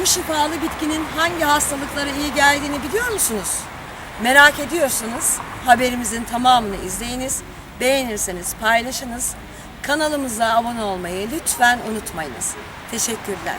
Bu şifalı bitkinin hangi hastalıklara iyi geldiğini biliyor musunuz? Merak ediyorsanız haberimizin tamamını izleyiniz. Beğenirseniz paylaşınız. Kanalımıza abone olmayı lütfen unutmayınız. Teşekkürler.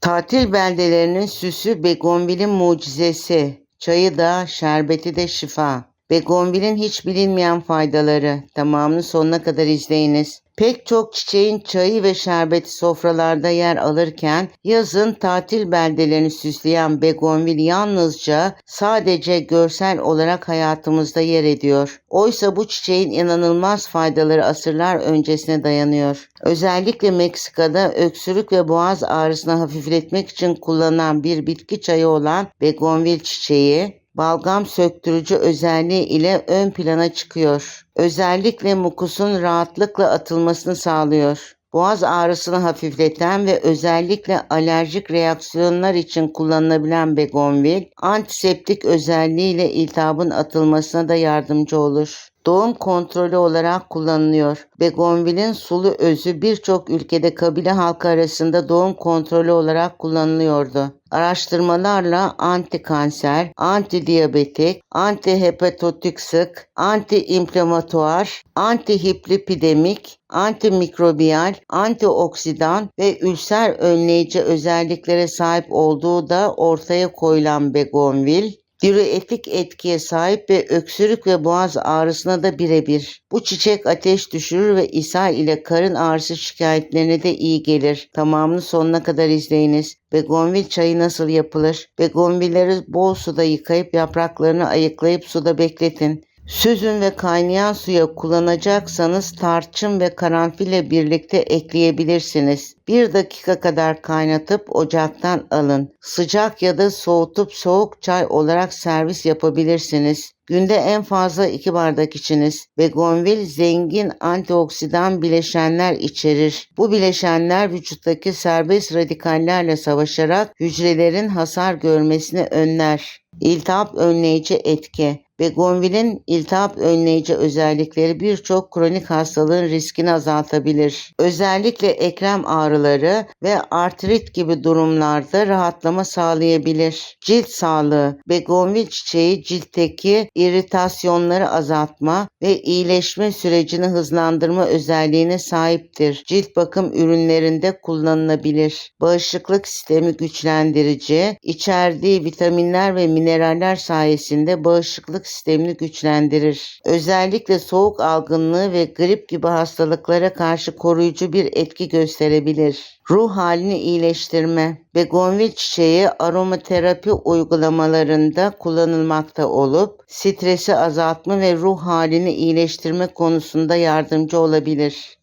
Tatil beldelerinin süsü Begonvil'in mucizesi. Çayı da, şerbeti de şifa. Begonvil'in hiç bilinmeyen faydaları. Tamamını sonuna kadar izleyiniz. Pek çok çiçeğin çayı ve şerbeti sofralarda yer alırken yazın tatil beldelerini süsleyen begonvil yalnızca sadece görsel olarak hayatımızda yer ediyor. Oysa bu çiçeğin inanılmaz faydaları asırlar öncesine dayanıyor. Özellikle Meksika'da öksürük ve boğaz ağrısını hafifletmek için kullanılan bir bitki çayı olan begonvil çiçeği balgam söktürücü özelliği ile ön plana çıkıyor. Özellikle mukusun rahatlıkla atılmasını sağlıyor. Boğaz ağrısını hafifleten ve özellikle alerjik reaksiyonlar için kullanılabilen begonvil, antiseptik özelliğiyle iltihabın atılmasına da yardımcı olur. Doğum kontrolü olarak kullanılıyor. Begonvil'in sulu özü birçok ülkede kabile halkı arasında doğum kontrolü olarak kullanılıyordu. Araştırmalarla anti kanser, anti diyabetik, anti hepatotik sık, anti inflamatuar, anti hiplipidemik, antimikrobiyal, antioksidan ve ülser önleyici özelliklere sahip olduğu da ortaya koyulan begonvil, diüretik etkiye sahip ve öksürük ve boğaz ağrısına da birebir. Bu çiçek ateş düşürür ve ishal ile karın ağrısı şikayetlerine de iyi gelir. Tamamını sonuna kadar izleyiniz. Begonvil çayı nasıl yapılır? Begonvilleri bol suda yıkayıp yapraklarını ayıklayıp suda bekletin. Süzün ve kaynayan suya kullanacaksanız tarçın ve karanfille birlikte ekleyebilirsiniz. Bir dakika kadar kaynatıp ocaktan alın. Sıcak ya da soğutup soğuk çay olarak servis yapabilirsiniz. Günde en fazla 2 bardak içiniz. Begonvil zengin antioksidan bileşenler içerir. Bu bileşenler vücuttaki serbest radikallerle savaşarak hücrelerin hasar görmesini önler. İltihap önleyici etki. Begonvil'in iltihap önleyici özellikleri birçok kronik hastalığın riskini azaltabilir. Özellikle eklem ağrıları ve artrit gibi durumlarda rahatlama sağlayabilir. Cilt sağlığı. Begonvil çiçeği ciltteki iritasyonları azaltma ve iyileşme sürecini hızlandırma özelliğine sahiptir. Cilt bakım ürünlerinde kullanılabilir. Bağışıklık sistemi güçlendirici, içerdiği vitaminler ve mineraller sayesinde bağışıklık sistemini güçlendirir. Özellikle soğuk algınlığı ve grip gibi hastalıklara karşı koruyucu bir etki gösterebilir. Ruh halini iyileştirme. Begonvil çiçeği aromaterapi uygulamalarında kullanılmakta olup stresi azaltma ve ruh halini iyileştirme konusunda yardımcı olabilir.